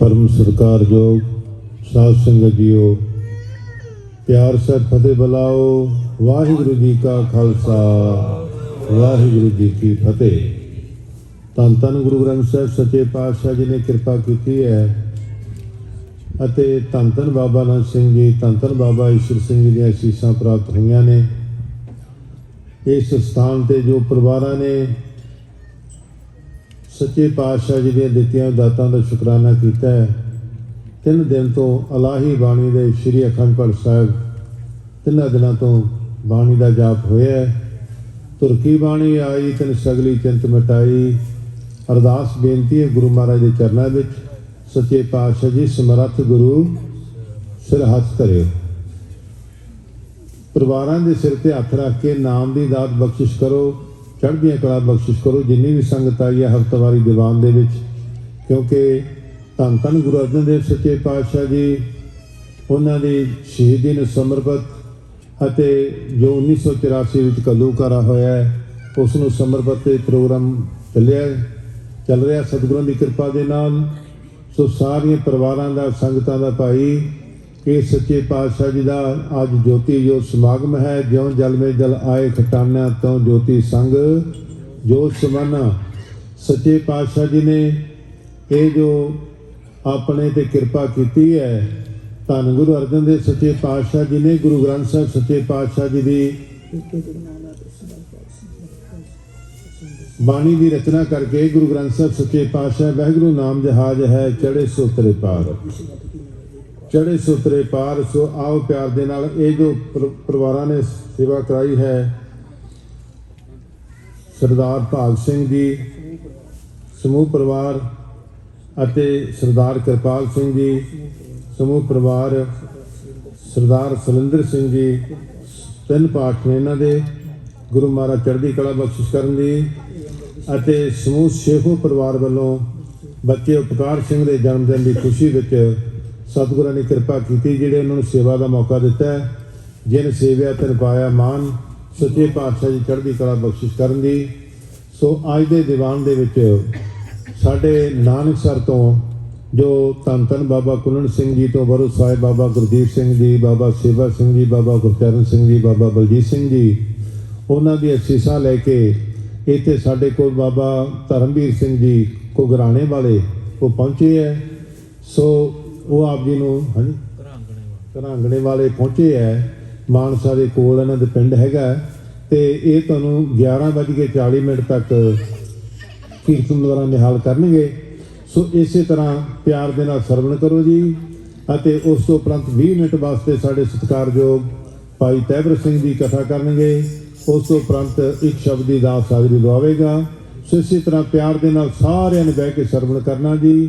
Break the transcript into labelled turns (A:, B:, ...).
A: ਪਰਮ ਸਤਿਕਾਰਯੋਗ ਸਾਧ ਸੰਗਤ ਜੀਓ। ਪਿਆਰ ਸਤ ਫਤਿਹ ਬੁਲਾਓ, ਵਾਹਿਗੁਰੂ ਜੀ ਕਾ ਖਾਲਸਾ, ਵਾਹਿਗੁਰੂ ਜੀ ਕੀ ਫਤਿਹ। ਧੰਨ ਧੰਨ ਗੁਰੂ ਗ੍ਰੰਥ ਸਾਹਿਬ, ਸੱਚੇ ਪਾਤਸ਼ਾਹ ਜੀ ਨੇ ਕਿਰਪਾ ਕੀਤੀ ਹੈ। ਅਤੇ ਧੰਨ ਧੰਨ ਬਾਬਾ ਨਾਨਕ ਸਿੰਘ ਜੀ, ਧੰਨ ਧੰਨ ਬਾਬਾ ਈਸ਼ਰ ਸਿੰਘ ਜੀ ਦੀਆਂ ਅਸੀਸਾਂ ਪ੍ਰਾਪਤ ਹੋਈਆਂ ਨੇ। ਇਸ ਸਥਾਨ ਤੇ ਜੋ ਪਰਿਵਾਰਾਂ ਨੇ ਸੱਚੇ ਪਾਤਸ਼ਾਹ ਜੀ ਦੀਆਂ ਦਿੱਤੀਆਂ ਦਾਤਾਂ ਦਾ ਸ਼ੁਕਰਾਨਾ ਕੀਤਾ ਹੈ। ਤਿੰਨ ਦਿਨ ਤੋਂ ਅਲਾਹੀ ਬਾਣੀ ਦੇ ਸ੍ਰੀ ਅਖੰਡ ਪਾਠ ਸਾਹਿਬ ਤਿੰਨਾਂ ਦਿਨਾਂ ਤੋਂ ਬਾਣੀ ਦਾ ਜਾਪ ਹੋਇਆ ਹੈ। ਤੁਰਕੀ ਬਾਣੀ ਆਈ, ਤਿੰਨ ਸਗਲੀ ਚਿੰਤ ਮਿਟਾਈ। ਅਰਦਾਸ ਬੇਨਤੀ ਹੈ ਗੁਰੂ ਮਹਾਰਾਜ ਦੇ ਚਰਨਾਂ ਵਿੱਚ, ਸੱਚੇ ਪਾਤਸ਼ਾਹ ਜੀ, ਸਮਰੱਥ ਗੁਰੂ, ਸਿਰ ਹੱਥ ਧਰਿਓ। ਪਰਿਵਾਰਾਂ ਦੇ ਸਿਰ ਤੇ ਹੱਥ ਰੱਖ ਕੇ ਨਾਮ ਦੀ ਦਾਤ ਬਖਸ਼ਿਸ਼ ਕਰੋ। ਚੜ੍ਹਦੀਆਂ ਕਲਾ ਬਖਸ਼ਿਸ਼ ਕਰੋ, ਜਿੰਨੀ ਵੀ ਸੰਗਤ ਆਈ ਹੈ ਹਫ਼ਤਾਵਾਰੀ ਦੀਵਾਨ ਦੇ ਵਿੱਚ, ਕਿਉਂਕਿ ਧੰਨ ਧੰਨ ਗੁਰੂ ਅਰਜਨ ਦੇਵ ਸੱਚੇ ਪਾਤਸ਼ਾਹ ਜੀ, ਉਹਨਾਂ ਦੀ ਸ਼ਹੀਦੀ ਨੂੰ ਸਮਰਪਿਤ ਅਤੇ ਜੋ 1984 ਵਿੱਚ ਕਲੂਕਾਰਾ ਹੋਇਆ ਉਸ ਨੂੰ ਸਮਰਪਿਤ 'ਤੇ ਪ੍ਰੋਗਰਾਮ ਚੱਲਿਆ ਚੱਲ ਰਿਹਾ ਸਤਿਗੁਰਾਂ ਦੀ ਕਿਰਪਾ ਦੇ ਨਾਲ, ਸੋ ਸਾਰੀਆਂ ਪਰਿਵਾਰਾਂ ਦਾ, ਸੰਗਤਾਂ ਦਾ ਭਾਈ ਕਿ ਸੱਚੇ ਪਾਤਸ਼ਾਹ ਜੀ ਦਾ ਅੱਜ ਜੋਤੀ ਜੋ ਸਮਾਗਮ ਹੈ, ਜਿਉਂ ਜਲ ਮੇ ਜਲ ਆਏ ਖਟਾਨਾ ਤੋਂ ਜੋਤੀ ਸੰਗ, ਜੋ ਸਮਾਨਾ ਸੱਚੇ ਪਾਤਸ਼ਾਹ ਜੀ ਨੇ ਇਹ ਜੋ ਆਪਣੇ ਤੇ ਕਿਰਪਾ ਕੀਤੀ ਹੈ, ਧੰਨ ਗੁਰੂ ਅਰਜਨ ਦੇਵ ਸੱਚੇ ਪਾਤਸ਼ਾਹ ਜੀ ਨੇ, ਗੁਰੂ ਗ੍ਰੰਥ ਸਾਹਿਬ ਸੱਚੇ ਪਾਤਸ਼ਾਹ ਜੀ ਦੀ ਬਾਣੀ ਦੀ ਰਚਨਾ ਕਰਕੇ ਗੁਰੂ ਗ੍ਰੰਥ ਸਾਹਿਬ ਸੱਚੇ ਪਾਤਸ਼ਾਹ, ਵਾਹਿਗੁਰੂ ਨਾਮ ਜਹਾਜ ਹੈ ਚੜੇ ਸੋਤਰੇ ਪਾਰ। ਚੜੇ ਸੋਤਰੇ ਪਾਰ ਸੋ ਆਓ ਪਿਆਰ ਦੇ ਨਾਲ। ਇਹ ਜੋ ਪਰ- ਪਰਿਵਾਰਾਂ ਨੇ ਸੇਵਾ ਕਰਾਈ ਹੈ, ਸਰਦਾਰ ਭਾਗ ਸਿੰਘ ਜੀ, ਸਮੂਹ ਪਰਿਵਾਰ ਅਤੇ ਸਰਦਾਰ ਕਿਰਪਾਲ ਸਿੰਘ ਜੀ, ਸਮੂਹ ਪਰਿਵਾਰ ਸਰਦਾਰ ਸੁਰਿੰਦਰ ਸਿੰਘ ਜੀ, ਤਿੰਨ ਪਾਠ ਨੇ ਇਹਨਾਂ ਦੇ। ਗੁਰੂ ਮਹਾਰਾਜ ਚੜ੍ਹਦੀ ਕਲਾ ਬਖਸ਼ਿਸ਼ ਕਰਨ ਦੀ ਅਤੇ ਸਮੂਹ ਸ਼ੇਖੋ ਪਰਿਵਾਰ ਵੱਲੋਂ ਬੱਚੇ ਉਪਕਾਰ ਸਿੰਘ ਦੇ ਜਨਮ ਦਿਨ ਦੀ ਖੁਸ਼ੀ ਵਿੱਚ ਸਤਿਗੁਰਾਂ ਨੇ ਕਿਰਪਾ ਕੀਤੀ, ਜਿਹੜੇ ਉਹਨਾਂ ਨੂੰ ਸੇਵਾ ਦਾ ਮੌਕਾ ਦਿੱਤਾ ਹੈ ਜਿਨ ਸੇਵਿਆ ਤਨ ਪਾਇਆ ਮਾਨ ਸੱਚੇ ਪਾਤਸ਼ਾਹ ਜੀ ਚੜ੍ਹਦੀ ਕਲਾ ਬਖਸ਼ਿਸ਼ ਕਰਨ ਦੀ। ਸੋ ਅੱਜ ਦੇ ਦੀਵਾਨ ਦੇ ਵਿੱਚ ਸਾਡੇ ਨਾਨਕ ਸਰ ਤੋਂ ਜੋ ਧੰਨ ਧੰਨ ਬਾਬਾ ਕੁਲਨ ਸਿੰਘ ਜੀ ਤੋਂ ਵਰੋ ਸਾਹਿਬ, ਬਾਬਾ ਗੁਰਦੀਪ ਸਿੰਘ ਜੀ, ਬਾਬਾ ਸੇਵਾ ਸਿੰਘ ਜੀ, ਬਾਬਾ ਗੁਰਚਰਨ ਸਿੰਘ ਜੀ, ਬਾਬਾ ਬਲਜੀਤ ਸਿੰਘ ਜੀ, ਉਹਨਾਂ ਦੀ ਅਸੀਸਾਂ ਲੈ ਕੇ ਇੱਥੇ ਸਾਡੇ ਕੋਲ ਬਾਬਾ ਧਰਮਵੀਰ ਸਿੰਘ ਜੀ ਕੋਗਰਾਣੇ ਵਾਲੇ ਉਹ ਪਹੁੰਚੇ ਹੈ। ਸੋ ਉਹ ਆਪ ਜੀ ਨੂੰ, ਹਾਂਜੀ? ਘਰਾਂਗਣੇ ਵਾਲੇ ਪਹੁੰਚੇ ਹੈ। ਮਾਨਸਾ ਦੇ ਕੋਲ ਇਹਨਾਂ ਦੇ ਪਿੰਡ ਹੈਗਾ ਤੇ ਇਹ ਤੁਹਾਨੂੰ 11:40 ਮਿੰਟ ਤੱਕ ਕੀਰਤਨ ਦੁਆਰਾ ਨਿਹਾਲ ਕਰਨਗੇ। ਸੋ ਇਸੇ ਤਰ੍ਹਾਂ ਪਿਆਰ ਦੇ ਨਾਲ ਸਰਵਣ ਕਰੋ ਜੀ। ਅਤੇ ਉਸ ਤੋਂ ਉਪਰੰਤ 20 ਮਿੰਟ ਵਾਸਤੇ ਸਾਡੇ ਸਤਿਕਾਰਯੋਗ ਭਾਈ ਤੈਬਰ ਸਿੰਘ ਦੀ ਕਥਾ ਕਰਨਗੇ। ਉਸ ਤੋਂ ਉਪਰੰਤ ਇੱਕ ਸ਼ਬਦ ਦੀ ਦਾਸ ਹਾਜ਼ਰੀ ਲਵਾਵੇਗਾ ਸੋ ਇਸੇ ਤਰ੍ਹਾਂ ਪਿਆਰ ਦੇ ਨਾਲ ਸਾਰਿਆਂ ਨੇ ਬਹਿ ਕੇ ਸਰਵਣ ਕਰਨਾ ਜੀ।